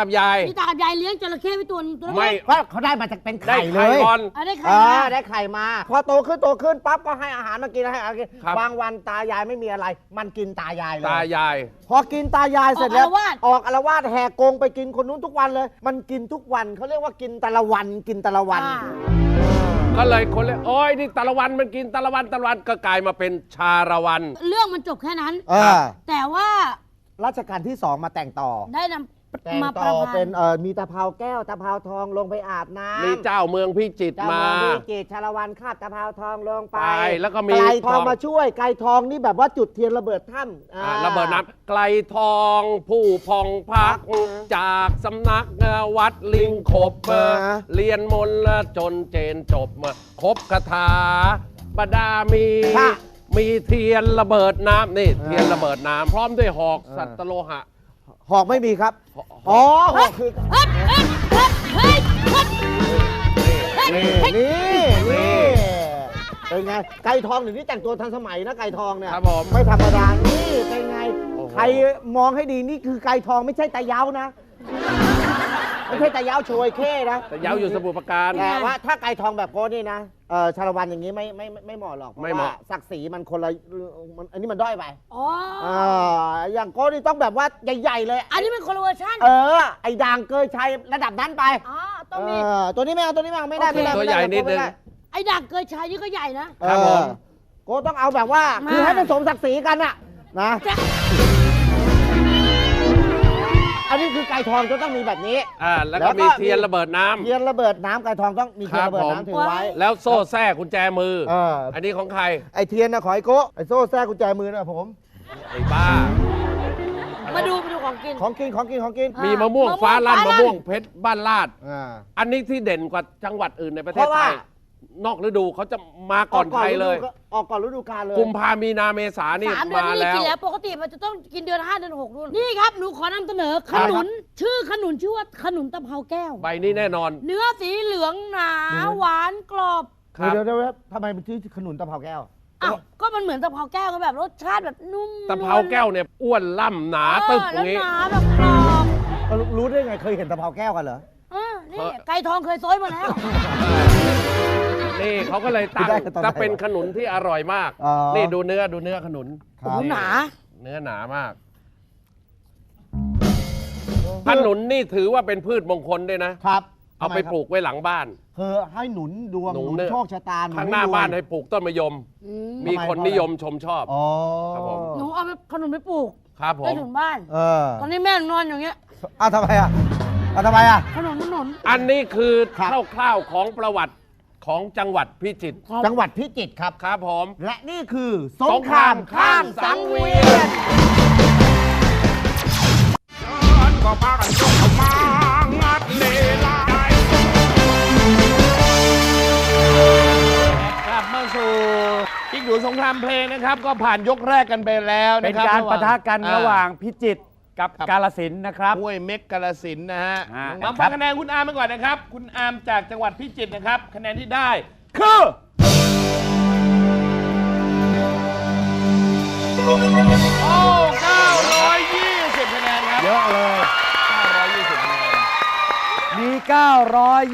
กับยายนี่ตากับยายเลี้ยงจระเข้ไว้ตัวหนึงตัวไม่ เล็กก็เขาได้มาจากเป็นได้ไข่เลไข่ยก่อนๆอะไรใครเอมาอได้ไข่มา พอโตขึ้นโตขึ้นปั๊บก็ให้อาหารมากินให้อาหารกินครับ บางวันตายายไม่มีอะไร มันกินตายายเลยตายาย พอกินตายายเสร็จแล้วออกอารวาสแหกกรงไปกินคนนู้นทุกวันเลย มันกินทุกวันเขาเรียกว่ากินแต่ละวันกินแต่ละวันอ่าก็เลยคนเลยโอ้ยนี่ตะละวันมันกินตะละวันตะละวันก็กลายมาเป็นชาละวัน เรื่องมันจบแค่นั้น เออแต่ว่า รัชกาลที่สองมาแต่งต่อได้น แต่งำมาปต่ระอพันเป็นธ์เออมีตะเภาแก้วตะเภาทองลงไปอาบน้ำมีเจ้าเมืองพิจิตรเจ้ามา เมืองพิจิตรชาละวันคาบตะเภาทองลงไปไปแล้วก็มีไกลทองทองมาช่วยไกลทองนี่แบบว่าจุดเทียนระเบิดถ้ำอ่าอ่า ระเบิดน้ำไกลทองผู้พองพักจากสำนักวัดลิงขบเรียนมนต์จนเจนจบครบคาถาบดามี ค่ะมีเทียนระเบิดน้ำนี่เทียนระเบิดน้ำพร้อมด้วยหอกสัตโลหะ หอกไม่มีครับ อ๋อหอกคือเฮ้ยเฮ้ยเฮ้ยเฮ้ยเฮ้ยเฮ้ยนี่เฮ้ยนี่นี่เป็นไง ไก่ทองเดี๋ยวนี้แต่งตัวทันสมัยนะไก่ทองเนี่ย ครับผม ไม่ธรรมดา นี่เป็นไง โอ้โห ใครมองให้ดีนี่คือไก่ทองไม่ใช่ตาเย้านะ ไม่ใช่ตาเย้าโชยเข้นะแต่ยาวอยู่สมุทรปราการ แต่ว่าถ้าไก่ทองแบบโก้นี่นะเออชาละวันอย่างนี้ไม่ไม่ไม่ไม่เหมาะหรอกเพไม่ราะเหว่ามาะ ศักดิ์ศรีมันคนละมันอันนี้มันด้อยไปอ๋ออ่าอย่างโก้นี่ต้องแบบว่าใหญ่ๆเลย อันนี้เป็นคนละเวอร์ชันเออ ไอ้ด่างเกยชัยระดับนั้นไปอ๋อต้องมี เออตัวนี้ไม่เอาตัวนี้ไม่เอาไม่ได้โอเคไม่ได้ตัวไม่ได้ใหญ่นิดนึงไม่ไไอ้ดักเกยชายนี่ก็ใหญ่นะ ครับผม เออโก็ต้องเอาแบบว่ามาคือให้มันสมศักดิ์ศรีกันอะนะ จะ อันนี้คือไก่ทองจะต้องมีแบบนี้ อ่าแล้วแล้ก็วก็มีเทียนระเบิดน้ำ เทียนระเบิดน้ำไก่ทองต้องมีเทียนครับระเบิดผมน้ำถือไว้ แล้วโซ่แท้กุญแจมือ เออ อันนี้ของใคร ไอเทียนนะขอไอโก้ไอโซ่แทรกกุญแจมือนะผม ไอ้บ้า มาดูมาดูของกิน ของกินของกินของกินอะมีมะม่วงฟ้าลั่นมะม่วงฟ้าลั่นมะม่วงเพชรบ้านลาด อ่า อันนี้ที่เด่นกว่าจังหวัดอื่นในประเทเพศราะไทว่าย นอกฤดูเขาจะมาก่อนใครเลยฤดูออกก่อนฤดูกาลเลย กุมภามีนาเมษานี่สามเดือนมาไม่ได้แล้วกินแล้วปกติมันจะต้องกินเดือนห้าเดือนหกรุ่นนี่ครับหนูขอนำเสนอขนุน ชื่อขนุนชื่อว่าขนุนตะเภาแก้ว ใบนี้แน่นอนเนื้อสีเหลืองหนาหวานกรอบครับเดี๋ยวเดี๋ยวเดี๋ยวทำไมมันชื่อขนุนตะเภาแก้วอ้าวก็มันเหมือนตะเภาแก้วก็แบบรสชาติแบบนุ่มตะเภาแก้วเนี่ยอ้วนล่ำหนาตึ๊บอแล้ย่าวงนี้ หนาแบบกรอบรู้ได้ไงเคยเห็นตะเภาแก้วกันเหรอเออนี่เออ ไก่ทองเคยซอยมาแล้ว นี่เขาก็เลยตั้งได้ตอนไหนจะเป็นขนุนที่อร่อยมาก อ๋อ นี่ดูเนื้อดูเนื้อขนุน ครับ โอ้โหหนา เนื้อหนามาก ขนุนนี่ถือว่าเป็นพืชมงคลด้วยนะ ครับเอาไปปลูกไว้หลังบ้าน คือให้หนุนดวงหนุหนนุนเนี่ย โชคชะตาหนุข้างหน้าดว บ้านให้ปลูกต้นมะยม อืมมีทำไมคนเพราะอะไรนิยมชมชอบ อ๋อครับผม หนูเอาไปขนุนไปปลูกครับผใต้มถุนบ้าน เออตอนนี้แม่นอนอย่างเงี้ยอ้าวทำไมอะอ้าวทำไมอะ ขนุนขนุนอันนี้คือครับ คร่าวๆของประวัติ ของจังหวัดพิจิตรจังหวัดพิจิตรครับ ครับผม และนี่คือสสงงคครารามมข้ามสังเวียนก็พากันยกเข้ามางัดเลไลายกลับมาสู่อีกหนูสงครามเพลงนะครับ ก็ผ่านยกแรกกันไปแล้วเป็นะนครับการปะทะกันอ่ระหว่างพิจิตร กับครับ กาลสินธุ์นะครับ ห้วยเม็กกาลสินธุ์นะฮะอ่า มาครัฟังบคะแนนคุณอาร์มไปก่อนนะครับ คุณอาร์มจากจังหวัดพิจิตรนะครับ คะแนนที่ได้คือโอ้920คะแนนครับเยอะเลย 920คะแนน มี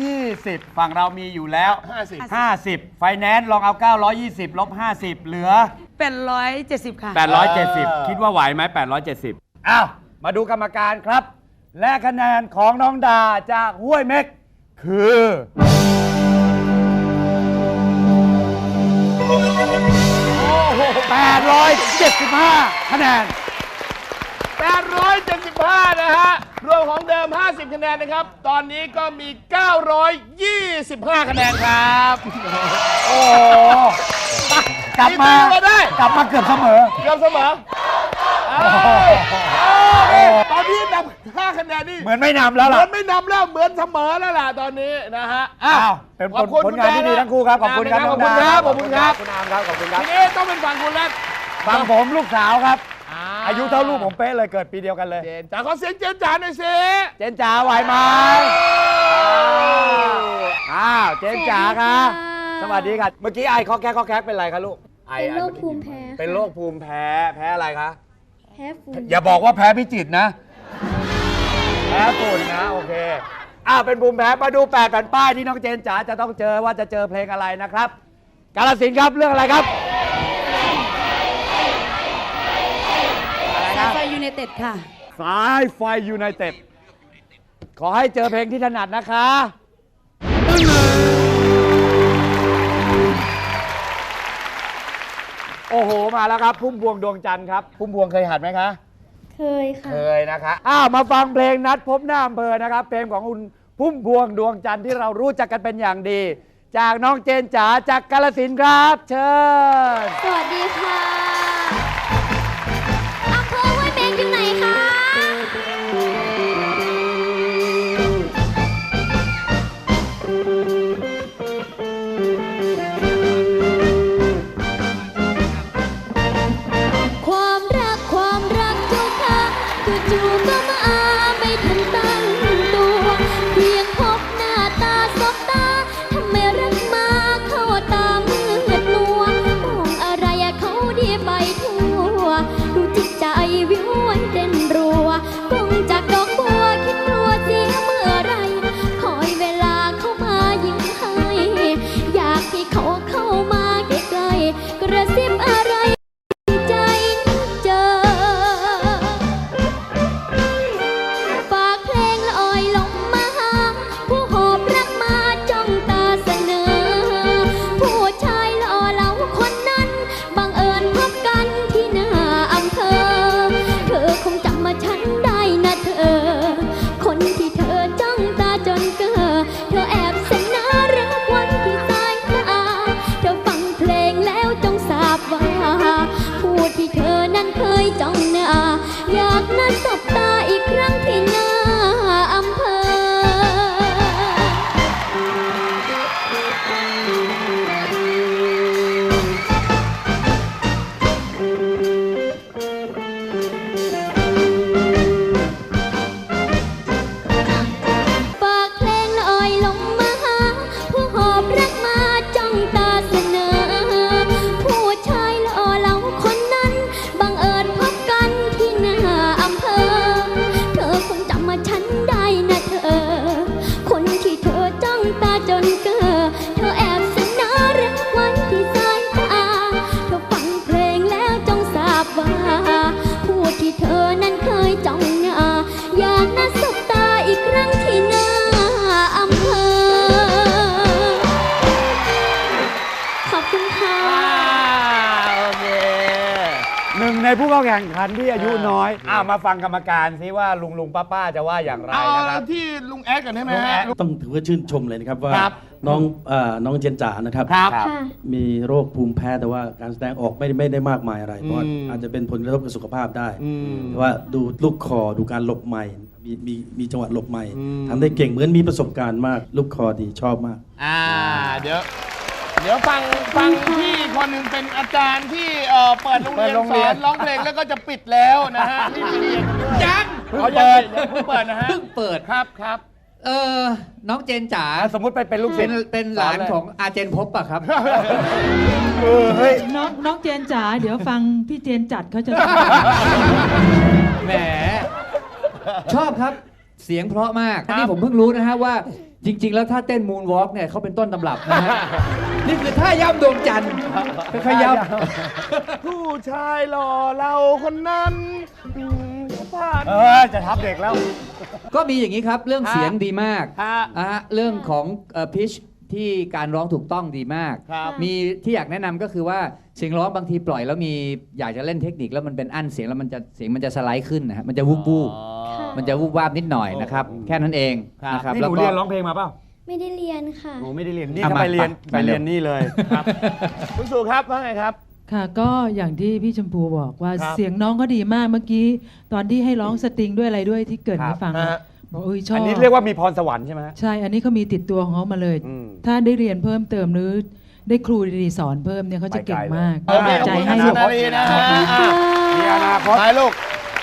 920 ฝั่งเรามีอยู่แล้ว 50 50 ไฟแนนซ์ลองเอา 920 ลบ 50 เหลือเป็นร้อยเจ็ดสิบค่ะ 870 คิดว่าไหวไหม870 อ้าว มาดูกรรมการครับ และคะแนนของน้องดาจากห้วยเม็ก คือ875 คะแนน 875 นะฮะ รวมของเดิม 50 คะแนนนะครับ ตอนนี้ก็มี 925 คะแนนครับ โอ้โหกลับมาตีมาได้ กลับมาเกือบเสมอ เกือบเสมอเอ้ยเอ้ย ตอนนี้นำ5คะแนนนี่เหมือนไม่นำแล้วเหล่ะมือนไม่นำแล้วเหมือนเสมอแล้วล่ะตอนนี้นะฮะอ้าวเป็นผลขอบคุณผลงานที่ดีทั้งคู่ครับขอบคุณครับขอบคุณครับขอบคุณครับคุณอามครับ ขอบคุณครับ ทีนี้ต้องเป็นฝั่งคุณแล้วฟังผมลูกสาวครับอ่าอายุเท่าลูกผมเป๊ะเลยเกิดปีเดียวกันเลย เจนจ๋าขอเสียงเจนจ๋าหน่อยสิเจนจ๋าไหวไหมอ้าวเจนจ๋าครับสวัสดีครับเมื่อกี้ไอคอแคกคอแคกเป็นไรคะลูกไอเป็นโรคไอภูมิแพ้ เป็นโรคภูมิแพ้ แพ้อะไรคะ แพ้ฝุ่นอย่าบอกว่าแพ้พิจิตรนะ แพ้ฝุ่นนะโอเคอ้าวเป็นภูมิแพ้มาดู8แผ่นป้ายที่น้องเจนจ๋าจะต้องเจอว่าจะเจอเพลงอะไรนะครับ กาลสินธุ์ครับเรื่องอะไรครับอะไรนะไฟยูเนเต็ดค่ะ สายไฟยูไนเต็ดขอให้เจอเพลงที่ถนัดนะคะ โอ้โหมาแล้วครับ พุ่มพวงดวงจันทร์ครับ พุ่มพวงเคยหัดไหมคะ เคยค่ะ เคยนะคะอ้าวมาฟังเพลงนัดพบหน้าอำเภอนะครับ เพลงของคุณพุ่มพวงดวงจันทร์ที่เรารู้จักกันเป็นอย่างดี จากน้องเจนจ๋าจากกาลสินธุ์ครับ เชิญ สวัสดีค่ะ อย ในผู้เข้าแข่งขันที่อายุน้อยอ้าวมาฟังกรรมการซิว่าลุงลุงป้าป้าจะว่าอย่างไรเอานะครับ ที่ลุงแอดกันได้ไหมลุงแอฮะดต้องถือว่าชื่นชมเลยนะครับว่าครับน้องเอ่อน้องเจนจ๋านะครับ ครับค่ะ มีโรคภูมิแพ้แต่ว่าการแสดงออกไม่ไม่ได้มากมายอะไร เพราะว่าอาจจะเป็นผลกระทบกับสุขภาพได้แต่ว่าดูลูกคอดูการหลบใหม่มีมีมีจังหวะหลบใหม่ทำได้เก่งเหมือนมีประสบการณ์มาก ลูกคอดีชอบมาก อ่า เดี๋ยว เดี๋ยวฟังฟังพี่คนหนึ่งเป็นอาจารย์ที่เอ่อเปิดโรงเรียนเปิดโรงสเรีอยนนร้องเพลงแล้วก็จะปิดแล้วนะฮะนี่เรียนด้วยยังเพิ่งเขาเปิดยังเพิ่งเปิดนะฮะเพิ่งเปิดครับครับเออน้องเจนจ๋าสมมุติไปเป็นลูกศิเป็ษนย์เป็นหลานของอาเจนพบปะครับ เออเฮ้ยน้องน้องเจนจ๋าเดี๋ยวฟังพี่เจนจัดเขาจะ แหมชอบครับ เสียงเพราะมากอันนี้ผมเพิ่งรู้นะฮะว่าจริง ๆ แล้วถ้าเต้นมูนวอล์กเนี่ยเขาเป็นต้นตำรับนะฮะ นี่คือท่าย่ำดวงจันทร์ค่อยๆย่ำผู้ชายหล่อเราคนนั้นอืมผ่านเออจะทับเด็กแล้ว ก็มีอย่างนี้ครับ เรื่องเสียงดีมากฮะอะฮะเรื่องของพิช ที่การร้องถูกต้องดีมาก ครับมีที่อยากแนะนำก็คือว่าเสียงร้องบางทีปล่อยแล้วมีอยากจะเล่นเทคนิคแล้วมันเป็นอั้นเสียงแล้วมันจะเสียงมันจะสไลด์ขึ้นนะฮะมันจะวูบวูบมันจะวูบวาบนิดหน่อยนะครับแค่นั้นเองนะครับนี่หแล้วนูก็ เรียนร้องเพลงมาเปล่าไม่ได้เรียนค่ะ หนูไม่ได้เรียนนี่อะถ้ามาไปเรียนไปไปเรียนเร็ว นี่เลยคุณสุครับว่าไงครับ ค่ะก็อย่างที่พี่ชมพูบอกว่าครับเสียงน้องก็ดีมากเมื่อกี้ ตอนที่ให้ร้องสตริงด้วยอะไรด้วยที่เกิดครับให้ฟังฮะ บอกเอ้ยชอบอันนี้เรียกว่ามีพรสวรรค์ใช่ไหมฮะ ใช่ อันนี้เขามีติดตัวของเขามาเลย อืม ถ้าได้เรียนเพิ่มเติมหรือได้ครูดีๆสอนเพิ่มเนี่ยเขาจะเก่งมากโอเคขอบใจคุณให้คุณลูสุกนารีนะฮะอะมีอนาคตไปลูก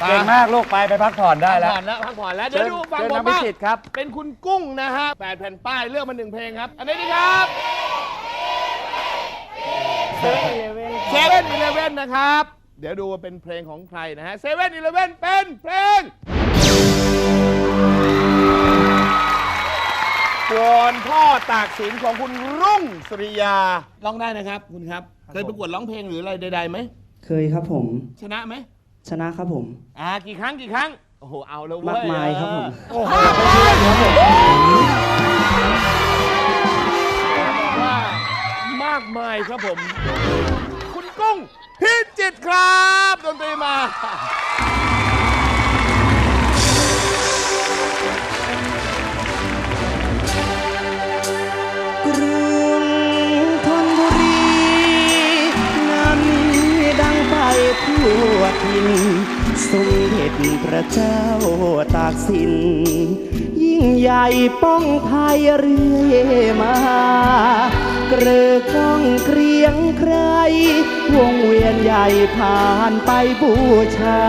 เก่งมากลูกไปไปพักผ่อนได้แล้วผ่อนแล้วพักผ่อนแล้ว เดี๋ยวดูฟังเชิญผมน้ำพิบ้าง สิทธิ์ครับ เป็นคุณกุ้งนะฮะแปดแผ่นป้ายเลือกมาหนึ่งเพลงครับ อันนี้ดีครับเซเว่นอีเลเว่นนะครับ เดี๋ยวดูว่าเป็นเพลงของใครนะฮะเซเว่นอีเลเว่นเป็นเพลง ตากสินของคุณรุ่งสุริยาร้องได้นะครับ คุณครับ เคยประกวดร้องเพลงหรืออะไรใดๆไหม เคยครับผม ชนะไหม ชนะครับผม อ่า กี่ครั้งกี่ครั้ง โอ้โห เอาแล้วเว้ยมากมายครับผม โอ้โหว่ามากมายครับผม คุณกุ้งพิจิตรครับ ดนตรีมา ทรงเด็จพระเจ้าตากสิน ยิ่งใหญ่ป้องไทยเรื่อยมา เกลือก้องเกรียงใคร วงเวียนใหญ่ผ่านไปบูชา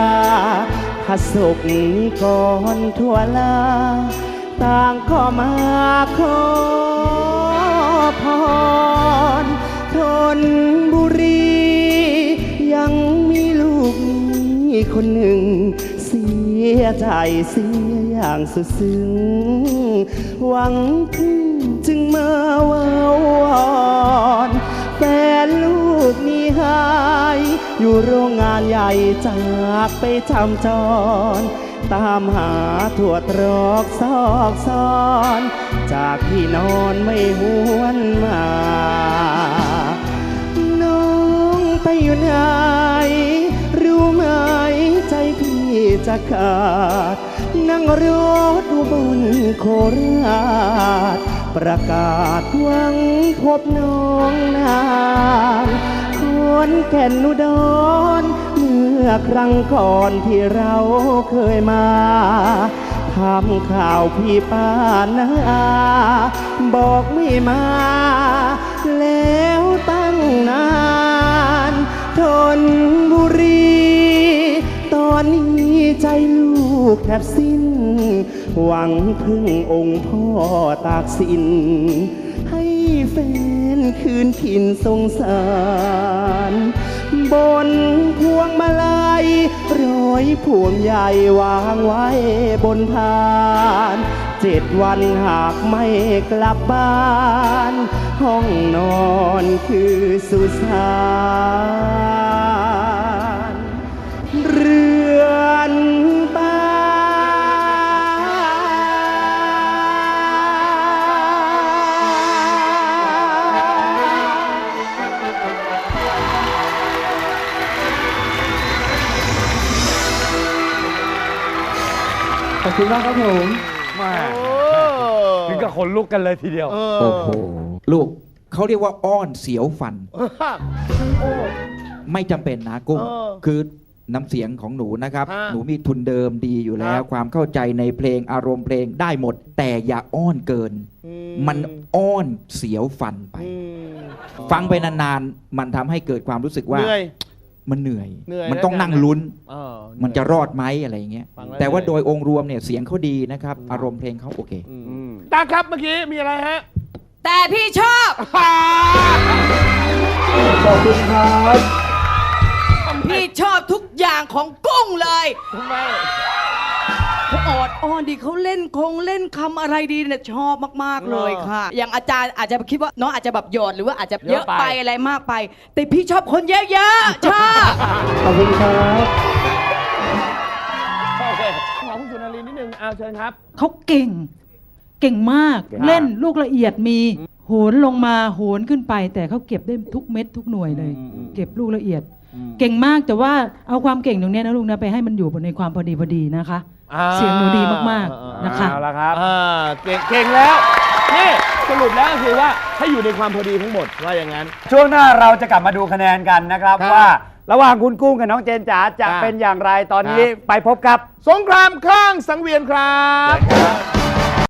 พระศกนิกรทั่วลา ต่างก็มาขอพรทนบุรี คนหนึ่ง เสียใจเสียอย่างสุดซึ้ง หวังพึ่งจึงมาว่าวอนแฟนลูกนี้หาย อยู่โรงงานใหญ่จากไปทำจร ตามหาทั่วตรอกซอกซอน จากที่นอนไม่หวนมา น้องไปอยู่ไหน จะขาด นั่งรถดูบนโคราช ประกาศหวังพบน้องนานคนแก่นอุดรเมื่อครั้งก่อนที่เราเคยมาทำข่าวพี่ป้านาอาบอกไม่มา แล้วตั้งนาน ทนบุรี ใจลูกแทบสิ้น หวังพึ่งองค์พ่อตากสิน ให้แฟนคืนถิ่นสงสาร บนพวงมาลัยร้อยพวงใหญ่วางไว้บนพานเจ็ดวันหากไม่กลับบ้าน ห้องนอนคือสุสาน คุณมากครับผมมาถึงกับขนลุกกันเลยทีเดียว โอ้โหลูกเขาเรียกว่าอ้อนเสียวฟัน ไม่จำเป็นนะกุ้งเออคือน้ำเสียงของหนูนะครับ ฮะหนูมีทุนเดิมดีอยู่แล้ว ครับความเข้าใจในเพลงอารมณ์เพลงได้หมด แต่อย่าอ้อนเกินมันอ้อนเสียวฟันไป อืมฟังไปนานๆ มันทำให้เกิดความรู้สึกว่า เหนื่อย มันเหนื่อย เหนื่อยมันต้องแล้วกันนั่งลุ้น เออมันจะรอดไหมอะไรอย่างเงี้ยฟังแล้วแต่ว่าเหนื่โดอยยองค์รวมเนี่ยเสียงเขาดีนะครับ อารมณ์เพลงเขาโอเคตาครับเมื่อกี้มีอะไรฮะแต่พี่ชอบขอบคุณครับพี่ชอบทุกอย่างของกุ้งเลย ทำไม เขาออดอ้อนดีเขาเล่นคงเล่นคำอะไรดีเนี่ยชอบมากๆเลยค่ะ อย่างอาจารย์อาจจะคิดว่าน้องอาจจะแบบโยนหรือว่าอาจจะเยอะไปอะไรมากไป แต่พี่ชอบคนเยอะๆชอบขอบคุณครับโอเคขอคุณสุนารีนิดนึงเอาเชิญครับเขาเก่ง เก่งมากเก่งเล่นลูกละเอียดมีโหนลงมาโหนขึ้นไป แต่เขาเก็บได้ทุกเม็ดทุกหน่วยเลย เก็บลูกละเอียด เก่งมากแต่ว่าเอาความเก่งตรงเนี้ยนะลูกนะไปให้มันอยู่บนในความพอดีพอดีนะคะ เสียงหนูดีมากๆนะคะเอาละครับอ่าเก่งเก่งแล้ว นี่สรุปแล้วก็คือว่าให้อยู่ในความพอดีทั้งหมดว่าอย่างนั้น ช่วงหน้าเราจะกลับมาดูคะแนนกันนะครับครับว่า ระหว่างคุณกุ้งกับน้องเจนจ๋าจะครับเป็นอย่างไรตอนนี้ครับไปพบกับ สงครามข้างสังเวียนครับ